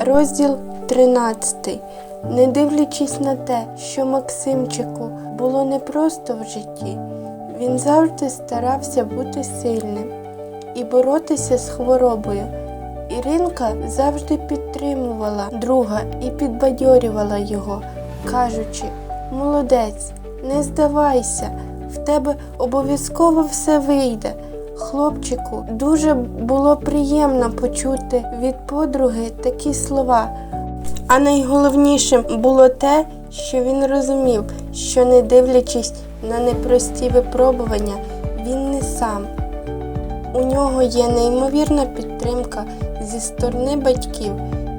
Розділ 13. Не дивлячись на те, що Максимчику було непросто в житті, він завжди старався бути сильним і боротися з хворобою. Іринка завжди підтримувала друга і підбадьорювала його, кажучи: Молодець, не здавайся, в тебе обов'язково все вийде. Хлопчику дуже було приємно почути від подруги такі слова. А найголовнішим було те, що він розумів, що не дивлячись на непрості випробування, він не сам. У нього є неймовірна підтримка зі сторони батьків,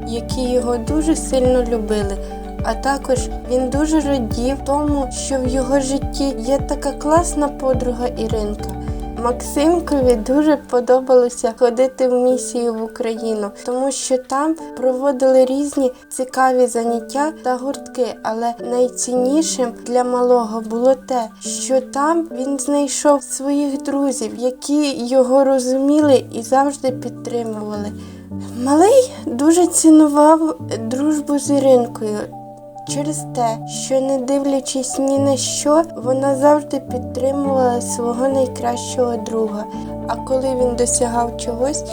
які його дуже сильно любили. А також він дуже радів тому, що в його житті є така класна подруга Іринка. Максимкові дуже подобалося ходити в місію в Україну, тому що там проводили різні цікаві заняття та гуртки. Але найціннішим для малого було те, що там він знайшов своїх друзів, які його розуміли і завжди підтримували. Малий дуже цінував дружбу з Іринкою. Через те, що не дивлячись ні на що, вона завжди підтримувала свого найкращого друга. А коли він досягав чогось,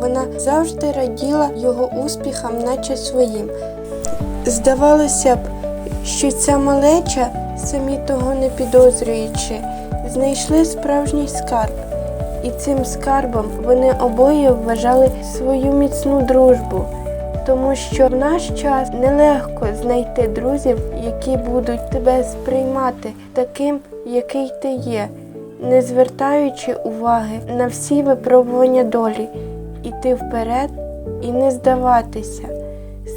вона завжди раділа його успіхам, наче своїм. Здавалося б, що ця малеча, самі того не підозрюючи, знайшли справжній скарб. І цим скарбом вони обоє вважали свою міцну дружбу тому що в наш час нелегко знайти друзів, які будуть тебе сприймати таким, який ти є, не звертаючи уваги на всі випробування долі, іти вперед і не здаватися.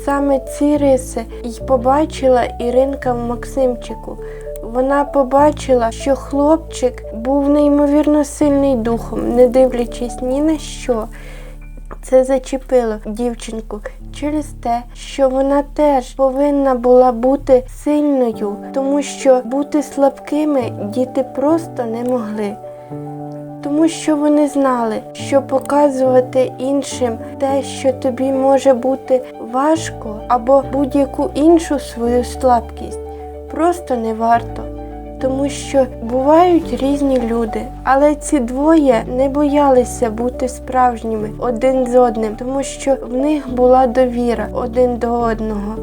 Саме ці риси й побачила Іринка в Максимчику. Вона побачила, що хлопчик був неймовірно сильний духом, не дивлячись ні на що. Це зачепило дівчинку через те, що вона теж повинна була бути сильною, тому що бути слабкими діти просто не могли. Тому що вони знали, що показувати іншим те, що тобі може бути важко, або будь-яку іншу свою слабкість, просто не варто тому що бувають різні люди, але ці двоє не боялися бути справжніми один з одним, тому що в них була довіра один до одного.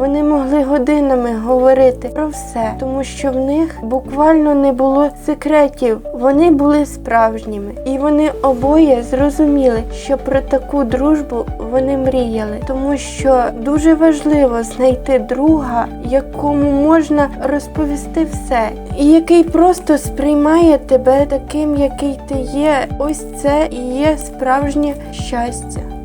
Вони могли годинами говорити про все, тому що в них буквально не було секретів. Вони були справжніми, і вони обоє зрозуміли, що про таку дружбу вони мріяли, тому що дуже важливо знайти друга, якому можна розповісти все, і який просто сприймає тебе таким, який ти є. Ось це і є справжнє щастя.